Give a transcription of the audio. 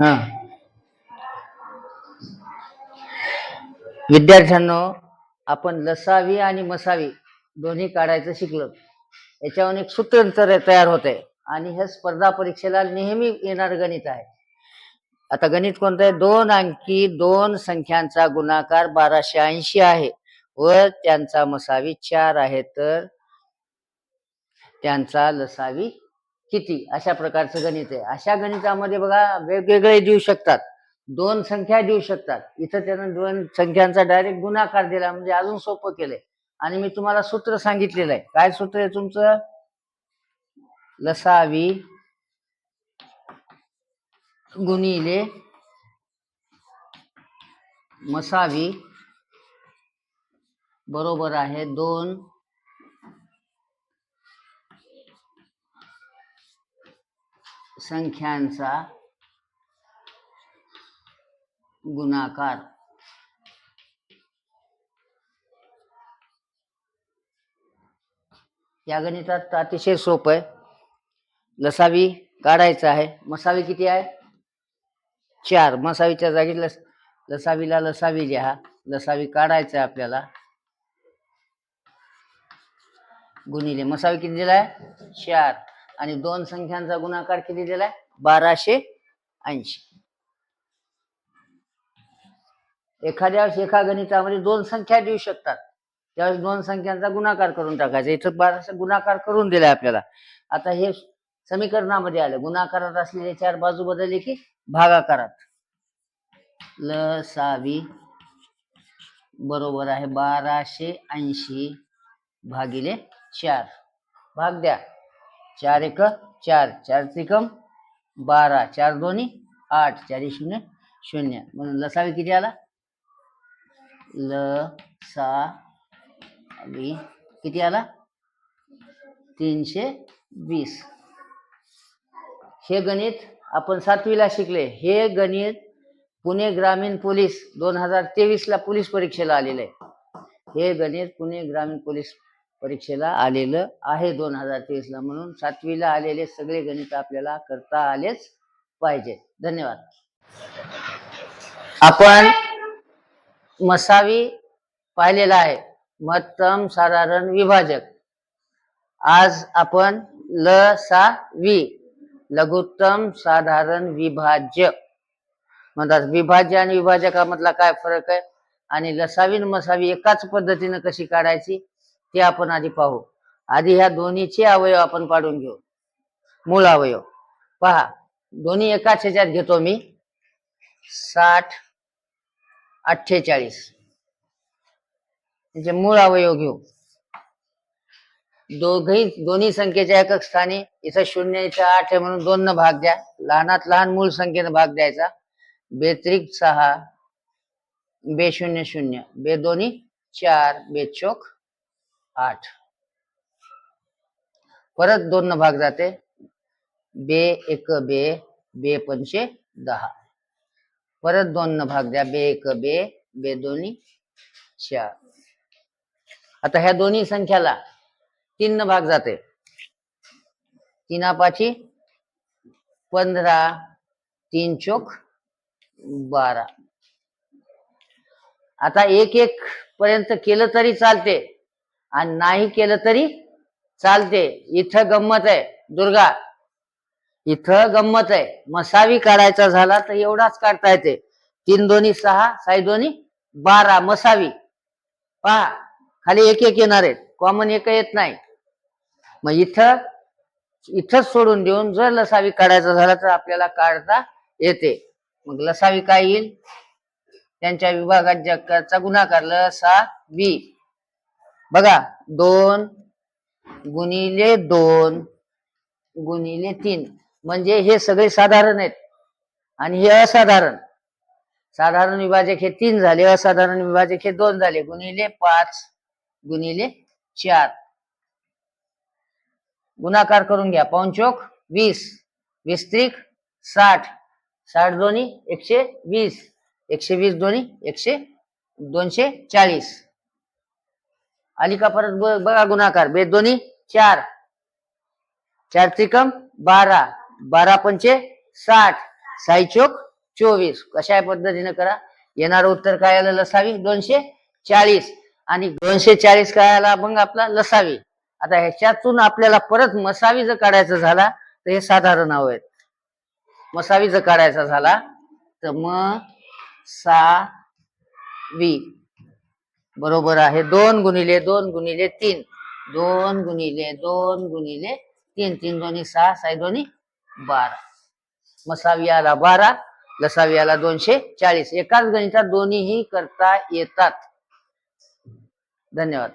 हा. विद्यार्थ्यांनो आपण लसावी आणि मसावी दोन्ही काढायचं शिकलो. याच्यावर एक सूत्र तयार होत आहे आणि हे स्पर्धा परीक्षेला नेहमी येणार गणित आहे. आता गणित कोणतं आहे? दोन अंकी दोन संख्यांचा गुणाकार बाराशे ऐंशी आहे. व त्यांचा मसावी चार आहे तर त्यांचा लसावी किती? अशा प्रकारचं गणित आहे. अशा गणितामध्ये बघा वेगवेगळे देऊ शकतात. दोन संख्या देऊ शकतात. इथं त्यानं दोन संख्यांचा डायरेक्ट गुणाकार दिला म्हणजे अजून सोपं केलंय. आणि मी तुम्हाला सूत्र सांगितलेलं आहे. काय सूत्र आहे तुमचं? लसावी गुणिले मसावी बरोबर आहे दोन संख्यांचा गुणाकार. या गणितात अतिशय सोपं आहे. लसावी काढायचं आहे. मसावी किती आहे? चार. मसावीच्या जागी लस लसावीला लसावी लिहा. लसावी काढायचं आहे आपल्याला. गुणिले मसावी किती दिलाय चार. आणि दोन संख्यांचा गुणाकार किती दिलाय बाराशे ऐंशी. एखाद्या वेळेस एका गणितामध्ये दोन संख्या देऊ शकतात. त्यावेळेस दोन संख्यांचा गुणाकार करून टाकायचा. इथं बाराशे गुणाकार करून दिलाय आपल्याला. आता हे समीकरणामध्ये आलं. गुणाकारात असलेले चार बाजू बदलले की भागाकारात. ल सावी बरोबर आहे बाराशे ऐंशी भागिले चार. भाग द्या. चार एक चार. चार त्रिकम बारा. चार दोन्ही आठ. चारी शून्य शून्य. म्हणून लसावी किती आला? ल सा वी किती आला? तीनशे वीस. हे गणित आपण सातवीला शिकले. हे गणित पुणे ग्रामीण पोलीस दोन हजार तेवीसला पोलीस परीक्षेला आलेलं. आहे हे गणित पुणे ग्रामीण पोलीस परीक्षेला आलेलं आहे दोन हजार तेवीसला म्हणून सातवीला आलेले सगळे गणित आपल्याला करता आलेच पाहिजे. धन्यवाद. आपण मसावी पाहिलेला आहे. महत्तम साधारण विभाजक. आज आपण ल सा वी. लघुत्तम साधारण विभाज्य. म्हणतात विभाज्य आणि विभाजकामधला काय फरक आहे? आणि लसावी आणि मसावी एकाच पद्धतीनं कशी काढायची? ते आपण आधी पाहू. आधी ह्या दोन्हीचे अवयव आपण पाडून घेऊ. मूळ अवयव. पहा दोन्ही एकाच ह्याच्यात घेतो मी. साठ अठ्ठेचाळीस. म्हणजे मूळ अवयव घेऊ. दोघही दोन्ही संख्येच्या एकक स्थानी इथं शून्य इथं आठ आहे म्हणून दोन न भाग द्या. लहानात लहान मूळ संख्येनं भाग द्यायचा. बेत्रिक सहा बे शून्य शून्य. बे दोन्ही चार बे चोक आठ. परत दोन न भाग जाते. बे एक बे बे पंचे दहा. परत दोन न भाग द्या. बे एक बे बे दोन्ही चार. आता ह्या दोन्ही संख्याला तीन न भाग जाते. तीना पाची पंधरा तीन चोक बारा. आता एक एक पर्यंत केलं तरी चालते. आणि नाही केलं तरी चालते. इथं गंमत आहे. दुर्गा इथं गंमत आहे. मसावी काढायचा झाला तर एवढाच काढता येते. तीन दोन्ही सहा साई दोन्ही बारा मसावी. पहा खाली एक एक येणार आहेत. कॉमन एक येत नाही. मग इथं इथंच सोडून देऊन जर लसावी काढायचा झाला तर आपल्याला काढता येते. मग लसावी काय येईल? त्यांच्या विभागात विभागाच्या गुणाकार लसा वी. बघा दोन गुणिले दोन गुणिले तीन. म्हणजे हे सगळे साधारण आहेत. आणि हे असाधारण. साधारण विभाजक हे तीन झाले असाधारण विभाजक हे दोन झाले. गुणिले पाच गुणिले चार. गुणाकार करून घ्या. पाऊनचोक वीस. वीस त्रिक साठ. साठ दोन्ही एकशे वीस. एकशे वीस दोन्ही एकशे दोनशे चाळीस. आली का परत ब- बघा गुणाकार. बे दोन्ही चार. चार त्रिकम बारा. बारा पंचे साठ. साई चोक चोवीस. कशा पद्धतीने करा? येणारं उत्तर काय आलं? लसावी. दोनशे चाळीस. आणि दोनशे चाळीस काय आला? मग आपला लसावी. आता ह्याच्यातून आपल्याला परत मसावी जर काढायचं झाला तर हे साधारण नाव आहेत. मसावी जर काढायचा झाला तर म सा वी. बरोबर आहे. दोन गुणिले दोन गुणिले तीन. दोन गुणिले दोन गुणिले तीन. तीन दोन्ही सहा साई दोन्ही बारा. मसावी आला बारा लसावी आला दोनशे चाळीस. एकाच गणितात दोन्हीही करता येतात. धन्यवाद.